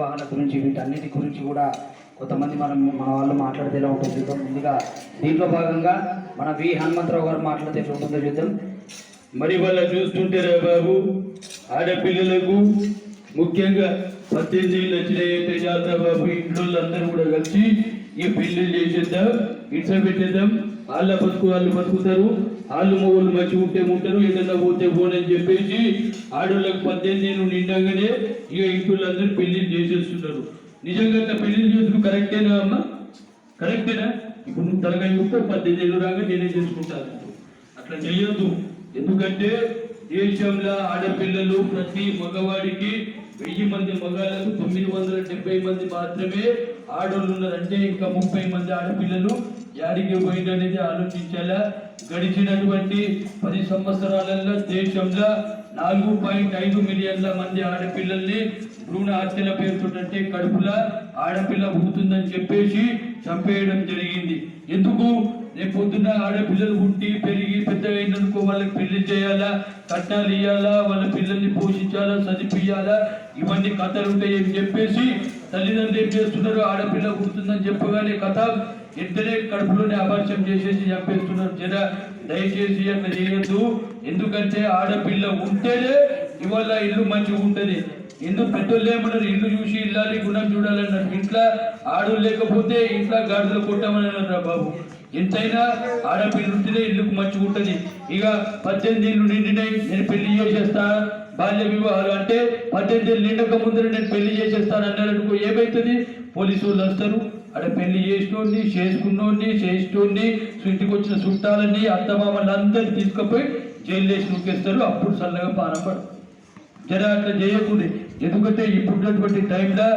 నిర్వహణ గురించి వీటన్నిటి గురించి కూడా కొంతమంది మనం మన వాళ్ళు మాట్లాడితేలా ఉంటుంది ముందుగా దీంట్లో భాగంగా మన వి. హనుమంతరావు గారు మాట్లాడితే ఎట్లా ఉంటుందో చూద్దాం. మరి వాళ్ళ చూస్తుంటే బాబు ఆడపిల్లలకు ముఖ్యంగా పద్దెనిమిది ఏళ్ళు వచ్చినాయంటే జాతర బాబు ఇంట్లో అందరూ కూడా కలిసి ఈ పెళ్ళి చేసేద్దాం ఇట్స పెట్టేద్దాం. వాళ్ళ బతుకు వాళ్ళు బతుకుతారు. వాళ్ళు మొగలు మంచిగా ఉంటే ఉంటారు ఏదన్నా పోతే పోనని చెప్పేసి ఆడవాళ్ళకి పద్దెనిమిది నేను నిండగానే ఇక ఇంట్లో అందరూ చేసేస్తున్నారు. నిజంగా పెళ్ళిని చేసుకు కరెక్టేనా అమ్మా? కరెక్టేనా? ఇప్పుడు నువ్వు తలగా చూస్తే పద్దెనిమిది ఏళ్ళు రాగా నేనే చేసుకుంటాను అట్లా చేయొద్దు ఎందుకంటే దేశంలో ఆడపిల్లలు ప్రతి మగవాడికి వెయ్యి మంది మగాళ్ళకు తొమ్మిది వందల డెబ్బై మంది మాత్రమే ఆడోళ్ళు ఉన్నారు అంటే ఇంకా ముప్పై మంది ఆడపిల్లలు యాడికి పోయింది అనేది ఆలోచించాలా గడిచినటువంటి పది సంవత్సరాలలో దేశంలో నాలుగు పాయింట్ ఐదు మిలియన్ల మంది ఆడపిల్లల్ని భ్రూణ హత్యల పేరుతోటంటే కడుపుల ఆడపిల్ల పుడుతుందని చెప్పేసి చంపేయడం జరిగింది. ఎందుకు? రేపు పొద్దున్న ఆడపిల్లలు పుట్టి పెరిగి పెద్ద అయిందనుకో వాళ్ళకి పెళ్ళి చేయాలా? కట్నాలు ఇవ్వాలా వాళ్ళ పిల్లల్ని పోషించాలా? చదివియాలా ఇవన్నీ కథలు ఉంటాయని చెప్పేసి తల్లిదండ్రులు ఏం చేస్తున్నారు? ఆడపిల్ల పుడుతుందని చెప్పగానే కథ ఇద్దరే కడుపులోనే అపరిచయం చేసేసి చంపేస్తున్నారు. జర దయచేసి అట్లా చేయొద్దు. ఎందుకంటే ఆడపిల్ల ఉంటేనే ఇవాళ ఇల్లు మంచిగా ఉంటుంది. ఎందుకు పెద్దోళ్ళు ఏమన్నారు ఇల్లు చూసి ఇల్లాలి గుణం చూడాలన్నారు ఇంట్లో ఆడు లేకపోతే ఇంట్లో గాడులు కొట్టామని అన్నారు బాబు. ఎంతైనా ఆడపిల్ల ఉంటేనే ఇల్లుకు మంచిగా ఉంటుంది. ఇక పద్దెనిమిది ఇల్లు నిండినాయి నేను పెళ్ళి చేసేస్తా బాల్య వివాహాలు అంటే పద్దెనిమిది నిండక ముందర నేను పెళ్ళి చేసేస్తాను అన్నారనుకో ఏమవుతుంది పోలీసు వాళ్ళు వస్తారు. అక్కడ పెళ్ళి చేసినోడిని చేసుకున్నోడిని చేసినోడిని ఇంటికి వచ్చిన చుట్టాలని అత్తమామలందరినీ తీసుకుపోయి జైలు వేసి నూకేస్తారు అప్పుడు చల్లగా పానం జర అట్లా చేయకూడదు. ఎందుకంటే ఇప్పుడున్నటువంటి టైంలో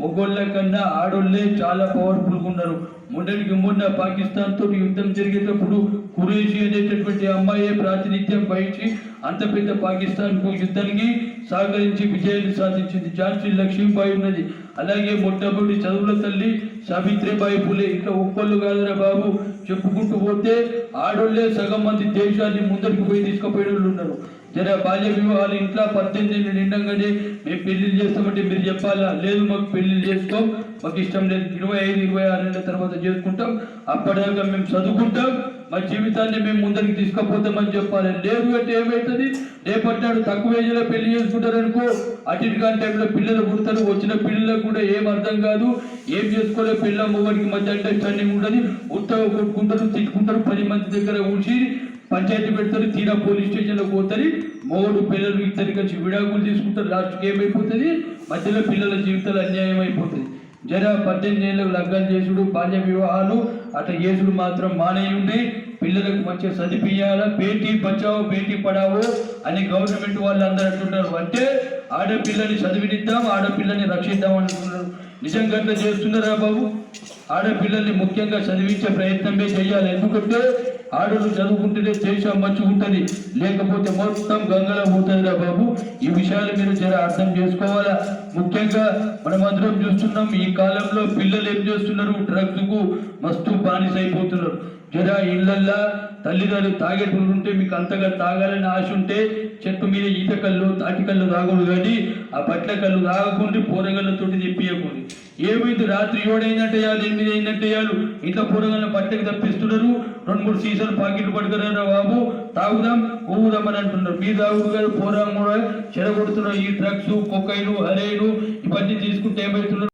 మొగోళ్ళ కన్నా ఆడోళ్ళే చాలా పవర్ఫుల్గా ఉన్నారు. మొండలికి మొన్న పాకిస్తాన్తో యుద్ధం జరిగేటప్పుడు కురేషి అనేటటువంటి అమ్మాయే ప్రాతినిధ్యం వహించి అంత పెద్ద పాకిస్తాన్కు యుద్ధానికి సహకరించి విజయాన్ని సాధించింది. ఝాన్సీ లక్ష్మీబాయి ఉన్నది. అలాగే మొట్టమొదటి చదువుల తల్లి సావిత్రిబాయి పులే. ఇంకా ఒక్కళ్ళు కాదురా బాబు. చెప్పుకుంటూ పోతే ఆడోళ్ళే సగం మంది దేశాన్ని ముందరికి పోయి తీసుకుపోయే వాళ్ళు ఉన్నారు. జర బాల్య వివాహాలు ఇంట్లో పద్దెనిమిది నిండంగానే మేము పెళ్ళి చేస్తామంటే మీరు చెప్పాలా? లేదు మాకు పెళ్ళి చేసుకోం. మాకు ఇష్టం లేదు. ఇరవై ఐదు ఇరవై ఆరు నెలల తర్వాత చేసుకుంటాం. అప్పటిదాకా మేము చదువుకుంటాం. మా జీవితాన్ని మేము ముందరికి తీసుకుపోతామని చెప్పాలి. లేదు అంటే ఏమవుతుంది రేపట్టాడు తక్కువ ఏజ్లో పెళ్ళి చేసుకుంటారనుకో అటు ఇటు టైంలో పిల్లలు పుడతారు. వచ్చిన పిల్లలకు కూడా ఏం అర్థం కాదు. ఏం చేసుకోలే? పిల్ల మొగడికి మధ్య అండర్స్టాండింగ్ ఉండదు ఉత్తగా కొట్టుకుంటారు తిట్టుకుంటారు పది మంది దగ్గర ఉంచి పంచాయతీ పెడతారు తీరా పోలీస్ స్టేషన్లో పోతారు. మూడు పిల్లలు ఇద్దరు కలిసి విడాకులు తీసుకుంటారు లాస్ట్కి ఏమైపోతుంది? మధ్యలో పిల్లల జీవితాలు అన్యాయం అయిపోతుంది జర పద్దెనిమిది ఏళ్ళకు లగ్నం చేసుడు బాల్య వివాహాలు అట్లా చేసుడు మాత్రం మానేయుండి. పిల్లలకు మంచిగా చదివియాల బేటీ బచావో బేటీ పడావో అని గవర్నమెంట్ వాళ్ళు అందరూ అంటున్నారు అంటే ఆడపిల్లని చదివినిద్దాం ఆడపిల్లని రక్షిద్దాం అంటున్నారు. నిజంగా చేస్తున్నారా బాబు? ఆడపిల్లల్ని ముఖ్యంగా చదివించే ప్రయత్నమే చేయాలి ఎందుకంటే ఆడలు చదువుకుంటేనే దేశం మంచిగా ఉంటుంది. లేకపోతే మొత్తం గంగలో పోతుందిరా బాబు. ఈ విషయాలు మీరు జర అర్థం చేసుకోవాలా? ముఖ్యంగా మనం అందరం చూస్తున్నాం ఈ కాలంలో పిల్లలు ఏం చేస్తున్నారు? డ్రగ్స్కు మస్తు బానిస అయిపోతున్నారు. జర ఇళ్ళల్లా తల్లిదండ్రులు తాగేటోళ్ళు ఉంటే మీకు అంతగా తాగాలని ఆశ ఉంటే చెట్టు మీద ఈత కళ్ళు తాటి కళ్ళు తాగడు కానీ ఆ బట్ల కళ్ళు తాగకుండా పూరగళ్ళతోటి తెప్పియకూడదు. ఏమైంది? రాత్రి ఏడైందంటే వేయాలి ఎనిమిది అయిందంటే వేయాలి ఇంట్లో పూరగళ్ళ బట్టకి తప్పిస్తున్నారు. రెండు మూడు సీసాలు పాకెట్లు పట్టుకున్నారా బాబు? తాగుదాం ఊదాం అని అంటున్నారు. మీ తాగుడు గారు పోరాం కూడా చెడగొడుతున్నారు ఈ డ్రగ్స్ కొకైలు హరేలు ఇవన్నీ తీసుకుంటే ఏమవుతున్నారు